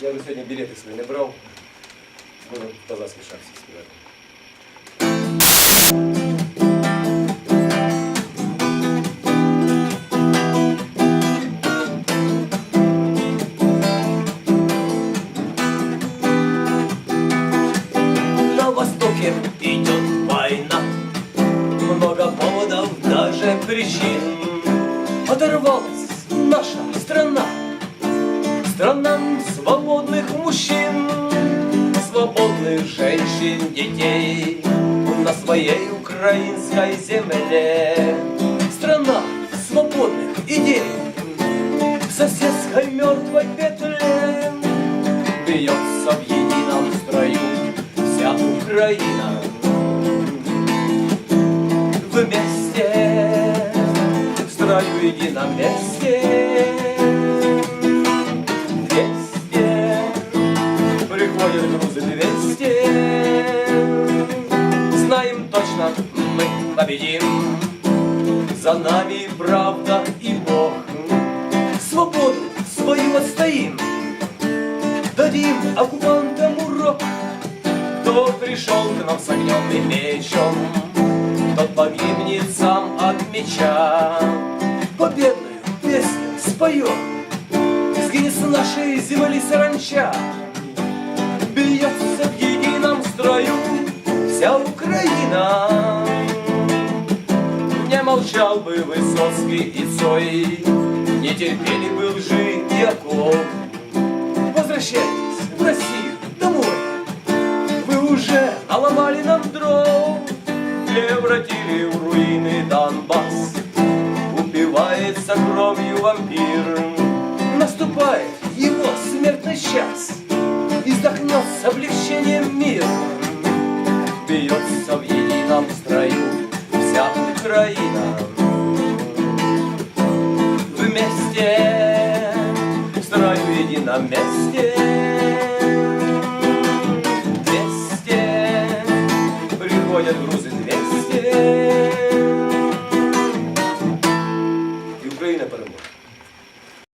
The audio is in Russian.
Я би сьогодні білети свої не брав. Буду в козацький шахті співати. На востоке идет война Много поводов, даже причин Оторвалась наша страна Страна свободных мужчин Свободных женщин, детей. На своей украинской земле Страна свободных идей. В соседской мертвой петле Бьется в едином строю вся Украина. Вместе в строю едином месте приходят грузы двести Знаем точно, мы победим. За нами правда и Бог. Свободу свою отстоим. Дадим оккупантам урок. Кто пришел к нам с огнем и мечом. Тот погибнет сам от меча. Победную песню споем. Сгинет с нашей земли саранча Вся Украина Не молчал бы Высоцкий и Цой Не терпели бы лжи и оков Возвращайтесь в Россию домой. Вы уже наломали нам дров, превратили в руины Донбасс. Упивается кровью вампир, наступает его смертный час. И вздохнет с облегчением мир, бьется в едином строю вся Украина. Вместе строю едином месте Двести Приходят грузы